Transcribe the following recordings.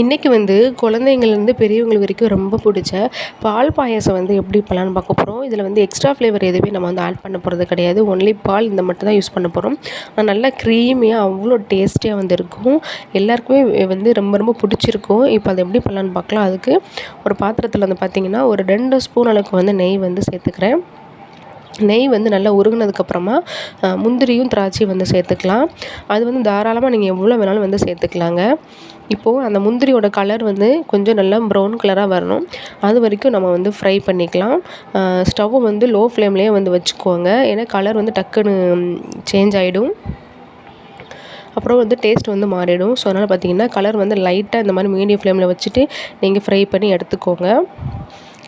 இன்றைக்கி வந்து குழந்தைங்கள்லேருந்து பெரியவங்களுக்கு வரைக்கும் ரொம்ப பிடிச்ச பால் பாயாசம் வந்து எப்படி பண்ணலான்னு பார்க்க போகிறோம் இதில் வந்து எக்ஸ்ட்ரா ஃப்ளேவர் எதுவுமே நம்ம வந்து ஆட் பண்ண போகிறது கிடையாது. ஒன்லி பால் இந்த மட்டும் தான் யூஸ் பண்ண போகிறோம் நல்லா க்ரீமியாக அவ்வளோ டேஸ்டியாக வந்து இருக்கும். எல்லாருக்குமே வந்து ரொம்ப ரொம்ப பிடிச்சிருக்கும். இப்போ அதை எப்படி பண்ணலான்னு பார்க்கலாம். அதுக்கு ஒரு பாத்திரத்தில் வந்து பார்த்திங்கன்னா ஒரு ரெண்டு ஸ்பூன் அளவுக்கு வந்து நெய் வந்து சேர்த்துக்கிறேன். நெய் வந்து நல்லா உருகுனதுக்கப்புறமா முந்திரியும் திராட்சையும் வந்து சேர்த்துக்கலாம். அது வந்து தாராளமாக நீங்கள் எவ்வளோ வேணாலும் வந்து சேர்த்துக்கலாங்க. இப்போது அந்த முந்திரியோட கலர் வந்து கொஞ்சம் நல்லா ப்ரௌன் கலராக வரணும். அது வரைக்கும் நம்ம வந்து ஃப்ரை பண்ணிக்கலாம். ஸ்டவ் வந்து லோ ஃப்ளேம்லேயே வந்து வச்சுக்கோங்க. ஏன்னா கலர் வந்து டக்குன்னு சேஞ்ச் ஆகிடும் அப்புறம் வந்து டேஸ்ட் வந்து மாறிடும். ஸோ அதனால் பார்த்தீங்கன்னா கலர் வந்து லைட்டாக இந்த மாதிரி மீடியம் ஃப்ளேமில் வச்சுட்டு நீங்கள் ஃப்ரை பண்ணி எடுத்துக்கோங்க.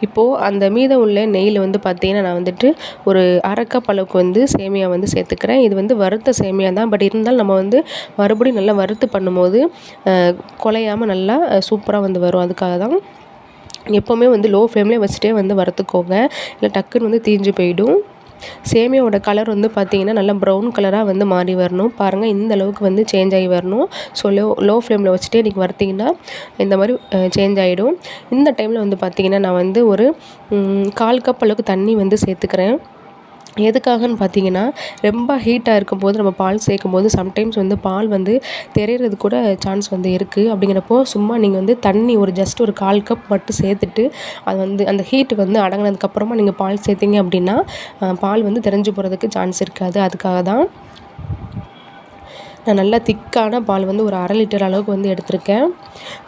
இப்போது அந்த மீதம் உள்ள நெய்யில் வந்து பார்த்திங்கன்னா நான் வந்துட்டு ஒரு அரைக்கப் அளவுக்கு வந்து சேமியா வந்து சேர்த்துக்கிறேன். இது வந்து வறுத்த சேமியா தான். பட் இருந்தாலும் நம்ம வந்து மறுபடியும் நல்லா வறுத்து பண்ணும்போது குலையாமல் நல்லா சூப்பராக வந்து வரும். அதுக்காக தான் எப்போவுமே வந்து லோ ஃப்ளேம்லேயே வச்சுட்டே வந்து வறுத்துக்கோங்க. இல்லை டக்குன்னு வந்து தீஞ்சு போயிடும். சேமியாவோட கலர் வந்து பார்த்திங்கன்னா நல்லா ப்ரௌன் கலராக வந்து மாறி வரணும். பாருங்கள் இந்த அளவுக்கு வந்து சேஞ்ச் ஆகி வரணும். ஸோ லோ லோ ஃப்ளேமில் வச்சுட்டே இன்றைக்கி வறுத்திங்கன்னா இந்த மாதிரி சேஞ்ச் ஆகிடும் இந்த டைமில் வந்து பார்த்திங்கன்னா நான் வந்து ஒரு கால் கப் அளவுக்கு தண்ணி வந்து சேர்த்துக்கிறேன். எதுக்காகன்னு பார்த்தீங்கன்னா ரொம்ப ஹீட்டாக இருக்கும்போது நம்ம பால் சேர்க்கும்போது சம்டைம்ஸ் வந்து பால் வந்து தெரியறது கூட சான்ஸ் வந்து இருக்குது அப்படிங்கிறப்போ சும்மா நீங்கள் வந்து தண்ணி ஒரு ஜஸ்ட் ஒரு கால் கப் மட்டும் சேர்த்துட்டு அது வந்து அந்த ஹீட்டு வந்து அடங்கினதுக்கப்புறமா நீங்கள் பால் சேர்த்திங்க அப்படின்னா பால் வந்து தெரிஞ்சு போகிறதுக்கு சான்ஸ் இருக்காது. அதுக்காக தான் நான் நல்லா திக்கான பால் வந்து ஒரு அரை லிட்டர் அளவுக்கு வந்து எடுத்திருக்கேன்.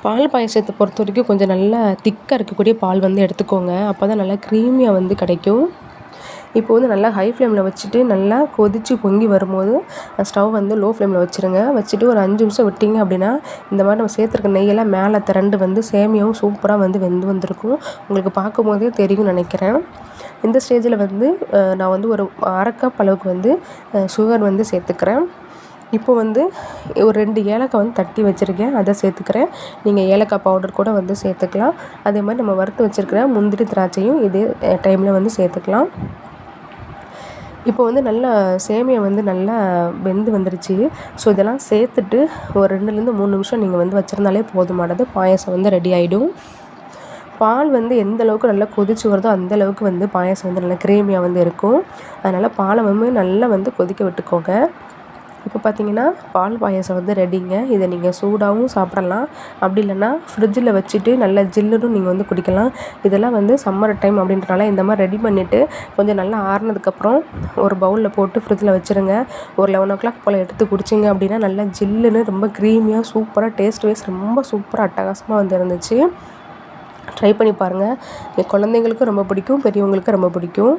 பால் பாயசத்தை பொறுத்த வரைக்கும் கொஞ்சம் நல்லா திக்காக இருக்கக்கூடிய பால் வந்து எடுத்துக்கோங்க. அப்போ தான் நல்லா க்ரீமியாக வந்து கிடைக்கும். இப்போ வந்து நல்லா ஹை ஃப்ளேமில் வச்சுட்டு நல்லா கொதித்து பொங்கி வரும்போது ஸ்டவ் வந்து லோ ஃப்ளேமில் வச்சுருங்க. வச்சுட்டு ஒரு அஞ்சு நிமிஷம் விட்டிங்க அப்படின்னா இந்த மாதிரி நம்ம சேர்த்துருக்க நெய்யெல்லாம் மேலே திரண்டு வந்து சேமியாவும் சூப்பராக வந்து வெந்து வந்திருக்கும். உங்களுக்கு பார்க்கும்போதே தெரியும்னு நினைக்கிறேன். இந்த ஸ்டேஜில் வந்து நான் வந்து ஒரு அரைக்கப் அளவுக்கு வந்து சுகர் வந்து சேர்த்துக்கிறேன். இப்போ வந்து ஒரு ரெண்டு ஏலக்காய் வந்து தட்டி வச்சுருக்கேன். அதை சேர்த்துக்கிறேன். நீங்கள் ஏலக்காய் பவுடர் கூட வந்து சேர்த்துக்கலாம். அதே மாதிரி நம்ம வறுத்து வச்சுருக்கிற முந்திரி திராட்சையும் இதே டைமில் வந்து சேர்த்துக்கலாம். இப்போ வந்து நல்லா சேமியா வந்து நல்லா வெந்து வந்துருச்சு. ஸோ இதெல்லாம் சேர்த்துட்டு ஒரு ரெண்டுலேருந்து மூணு நிமிஷம் நீங்கள் வந்து வச்சுருந்தாலே போதுமானது. பாயாசம் வந்து ரெடி ஆகிடும் பால் வந்து எந்த அளவுக்கு நல்லா கொதிச்சு வருதோ அந்த அளவுக்கு வந்து பாயாசம் வந்து நல்லா கிரேமியாக வந்து இருக்கும். அதனால் பாலை வந்து நல்லா வந்து கொதிக்க விட்டுக்கோங்க. இப்போ பார்த்தீங்கன்னா பால் பாயாசம் வந்து ரெடிங்க. இதை நீங்கள் சூடாகவும் சாப்பிடலாம். அப்படி இல்லைன்னா ஃப்ரிட்ஜில் வச்சுட்டு நல்லா ஜில்லுன்னு நீங்கள் வந்து குடிக்கலாம். இதெல்லாம் வந்து சம்மர் டைம் அப்படின்றனால இந்த மாதிரி ரெடி பண்ணிவிட்டு கொஞ்சம் நல்லா ஆறுனதுக்கப்புறம் ஒரு பவுலில் போட்டு ஃப்ரிட்ஜில் வச்சுருங்க. ஒரு லெவன் ஓ கிளாக் போல் எடுத்து குடிச்சிங்க அப்படின்னா நல்லா ஜில்லுன்னு ரொம்ப க்ரீமியாக சூப்பராக டேஸ்ட் வைஸ் ரொம்ப சூப்பராக அட்டகாசமாக வந்து இருந்துச்சு. ட்ரை பண்ணி பாருங்கள் என் குழந்தைங்களுக்கும் ரொம்ப பிடிக்கும் பெரியவங்களுக்கும் ரொம்ப பிடிக்கும்.